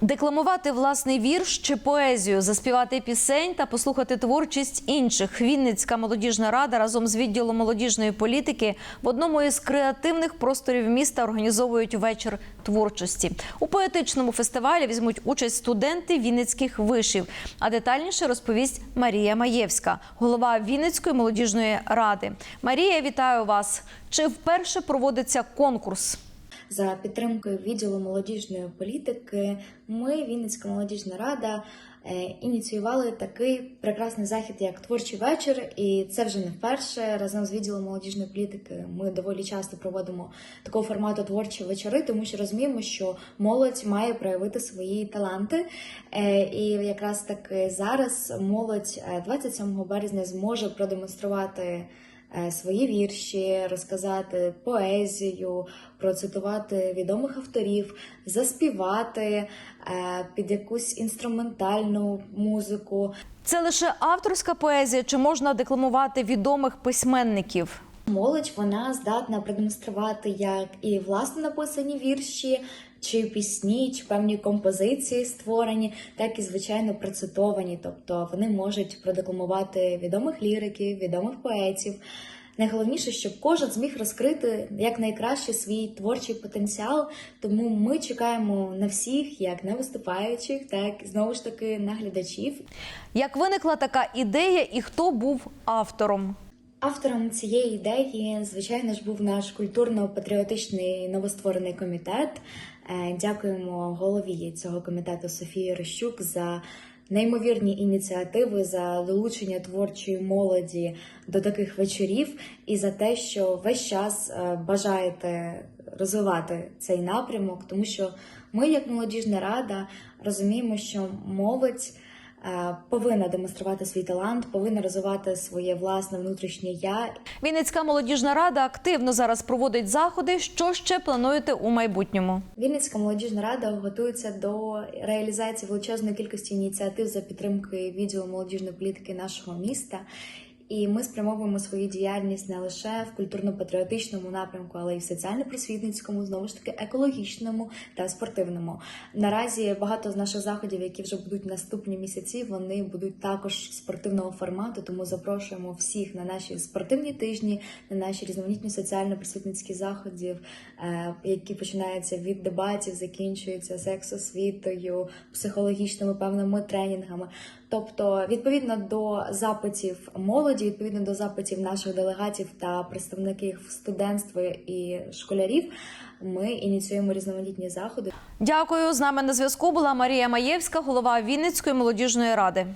Декламувати власний вірш чи поезію, заспівати пісень та послухати творчість інших. Вінницька молодіжна рада разом з відділом молодіжної політики в одному із креативних просторів міста організовують вечір творчості. У поетичному фестивалі візьмуть участь студенти вінницьких вишів. А детальніше розповість Марія Маєвська, голова Вінницької молодіжної ради. Марія, вітаю вас! Чи вперше проводиться конкурс? За підтримкою відділу молодіжної політики, ми, Вінницька молодіжна рада, е, ініціювали такий прекрасний захід, як творчий вечір. І це вже не вперше. Разом з відділом молодіжної політики ми доволі часто проводимо такого формату творчі вечори, тому що розуміємо, що молодь має проявити свої таланти. Е, І якраз таки зараз молодь е, 27 березня зможе продемонструвати е, свої вірші, розказати поезію, процитувати відомих авторів, заспівати е, під якусь інструментальну музику. Це лише авторська поезія, чи можна декламувати відомих письменників? Молодь вона здатна продемонструвати як і власно написані вірші, чи пісні, чи певні композиції створені, так і звичайно процитовані. Тобто вони можуть продекламувати відомих ліриків, відомих поетів. Найголовніше, щоб кожен зміг розкрити якнайкраще свій творчий потенціал. Тому ми чекаємо на всіх, як на виступаючих, так знову ж таки на глядачів. Як виникла така ідея і хто був автором? Автором цієї ідеї, звичайно ж, був наш культурно-патріотичний новостворений комітет. Е, Дякуємо голові цього комітету Софії Рощук за неймовірні ініціативи, за долучення творчої молоді до таких вечорів і за те, що весь час е, бажаєте розвивати цей напрямок, тому що ми, як молодіжна рада, розуміємо, що молодь повинна демонструвати свій талант, повинна розвивати своє власне внутрішнє я. Вінницька молодіжна рада активно зараз проводить заходи. Що ще плануєте у майбутньому? Вінницька молодіжна рада готується до реалізації величезної кількості ініціатив за підтримки відділу молодіжної політики нашого міста. І ми спрямовуємо свою діяльність не лише в культурно-патріотичному напрямку, але й в соціально-просвітницькому, знову ж таки, екологічному та спортивному. Наразі багато з наших заходів, які вже будуть наступні місяці, вони будуть також спортивного формату. Тому запрошуємо всіх на наші спортивні тижні, на наші різноманітні соціально-просвітницькі заходів, е, які починаються від дебатів, закінчуються сексосвітою, психологічними певними тренінгами. Тобто, відповідно до запитів молоді, відповідно до запитів наших делегатів та представників студентства і школярів, ми ініціюємо різноманітні заходи. Дякую. З нами на зв'язку була Марія Маєвська, голова Вінницької молодіжної ради.